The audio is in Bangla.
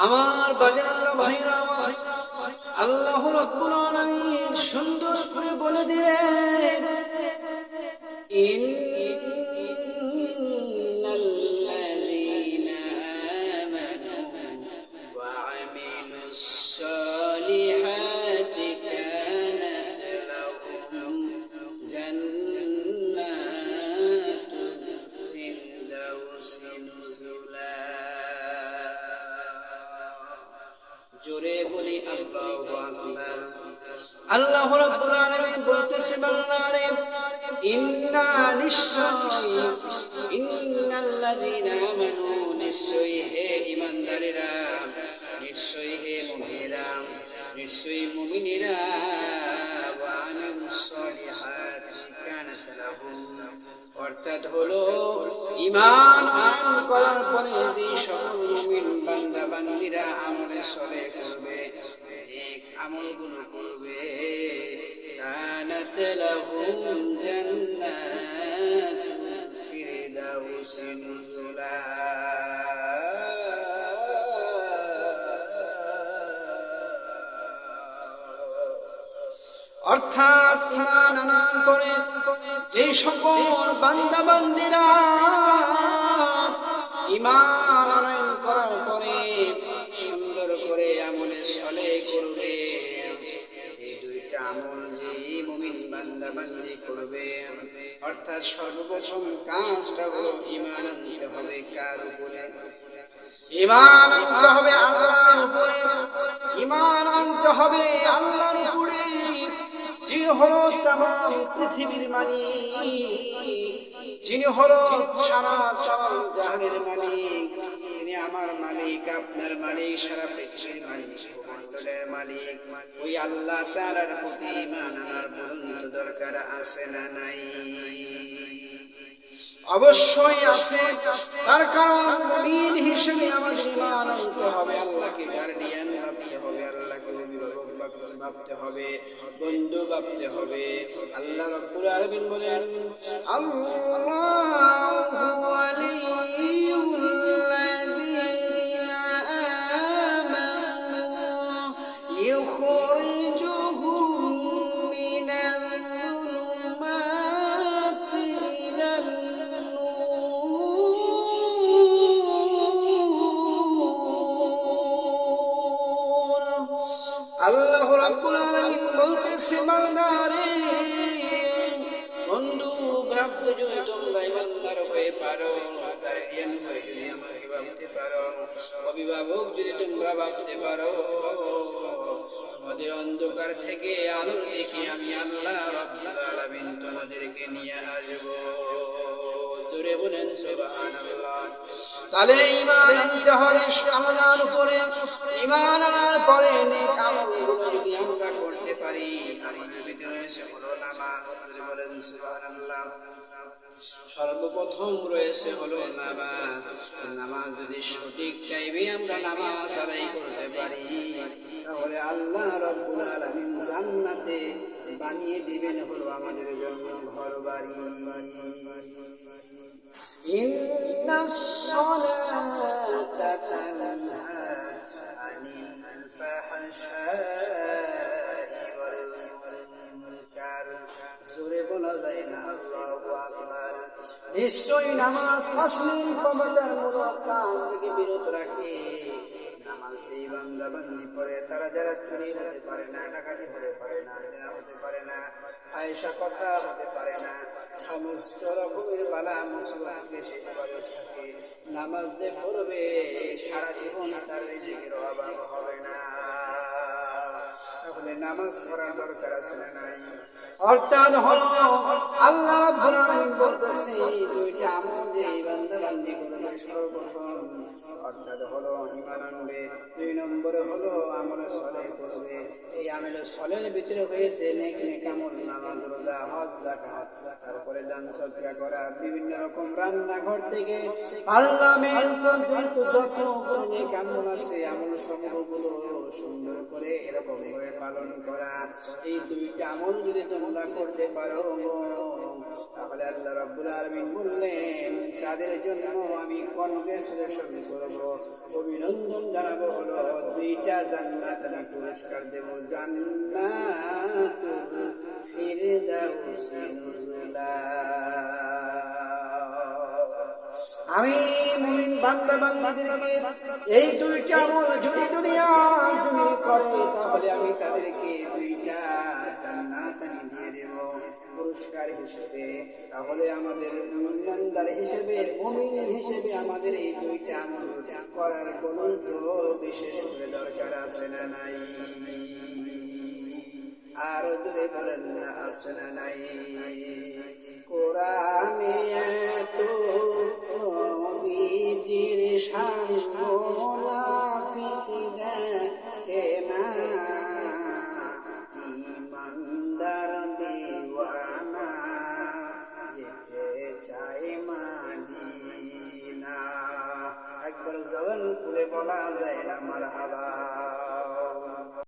আমার বাজারা ভাইরা আল্লাহ রব্বুল আলামিন সুন্দর করে বলে দিলেন আল্লাহ রাব্বুল আলামিন বলতেছে, বান্দারে, ইন্না নিশ্চয়ই ইন্নাল্লাযীনা আমানু, নিশ্চয়ই হে ঈমানদারেরা, নিশ্চয়ই হে মুমিনেরা নিশ্চয়ই মুমিনেরা, ওয়া আমিলুস সালিহাতি কানাত লাহুম। অর্থাৎ হলো ইমান আন করার পরে যে সকল মুমিন বান্দা বান্দিরা আমলে সলে করবে আমলগুলো করবে। কানাত লাহুম জান্নাতুল ফিরদাউসি নুজুলা অর্থাৎ ইমান আমলে করবে। এই দুইটা আমল যে মুমিন বান্দা বান্দি করবে। অর্থাৎ সর্বপ্রথম কাজটা হলো ইমান আনতে হবে কার উপরে? ইমান আনতে হবে আল্লাহর উপরে। ইমান আনতে হবে আল্লাহর উপরে। যিনি হলো তাম পৃথিবীর মালিক। যিনি হলো সারা চল জাহানের মালিক। আমার মালিক, আপনার মালিক, সারা পৃথিবীর মালিক ভূমণ্ডলের মালিক। ওই আল্লাহ তাআলার প্রতি বলুন দরকার আছে না নাই? অবশ্যই আছে। তার কারণ দিন হিসেবে হবে, আল্লাহকে গার্ডিয়ান ভাবতে হবে, আল্লাহকে অভিভাবক ভাবতে হবে, বন্ধু ভাবতে হবে। আল্লাহ রব্বুল আলামিন বলেন, আল্লাহু বান্দারে বন্ধু, ভাবতে যদি তোমরা ইমানদার হয়ে পারো গার্ডিয়ান হয়ে যদি আমাকে ভাবতে পারো, অভিভাবক যদি তোমরা ভাবতে পারো তোমাদের অন্ধকার থেকে আলোর দিকে আমি আল্লাহ আলামিন তোমাদেরকে নিয়ে আসব। জোরে বলেন, সুবহানাল্লাহ। তাহলে ইমান আনতে হবে আল্লাহর উপরে ইমান আনার পরে নেক আমলগুলো যদি আমরা করতে পারি আমাদের ভিতরে রয়েছে হলো নামাজ জোরে বলেন সুবহানাল্লাহ সর্বপ্রথম রয়েছে হলো নামাজ নামাজ যদি সঠিক টাইমে আমরা নামাজ আদায় করতে পারি তাহলে আল্লাহ রব্বুল আলামিন জান্নাতে বানিয়ে দিবেন হলো আমাদের জন্য ঘর বাড়ি إن الصلاة تنهى عن الفحشاء জোরে বলা যায় না আল্লাহু আকবার। নিশ্চয়ই নামাজ অশ্লীল প্রবচারমূলক কাজ থেকে বিরত রাখে। নামাজ নাই? অর্থাৎ হলো, আল্লাহ বলতেছে, দুইটা আমল যে বান্দা বান্দি করবে হলো ইমান আনবে। দুই নম্বরে হলো আমলে সলের ভিতরে হয়েছে নামাজ, রোজা, হজ তারপরে দান করা, বিভিন্ন রকম রান্নাঘর থেকে আল্লাহ যত নেক আছে আমল সমূহগুলো সুন্দর করে এরকম পালন করা। এই দুইটা আমল যদি তোমরা করতে পারো, তাহলে আল্লাহ রাব্বুল আলামিন বললেন তাদের জন্য আমি কনগ্রেচুলেশন করব, অভিনন্দন জানাব হলো দুইটা জান্নাত আমি পুরস্কার দেব জান্নাত ফিরদাউসি নুজুলা। আমি বান্দা বান্দাদেরকে এই দুইটা আমল যদি দুনিয়া যদি করে, তাহলে আমি তাদেরকে দুইটা জান্নাত আমি দিয়ে দেব পুরস্কার হিসেবে। তাহলে আমাদের হিসেবে মুমিন হিসেবে আমাদের এই দুইটা আমল করার তো বিশেষ করে দরকার আছে না নাই? আর দূরে বলেন না, আছে না নাই? কোরআনে বলা যায় না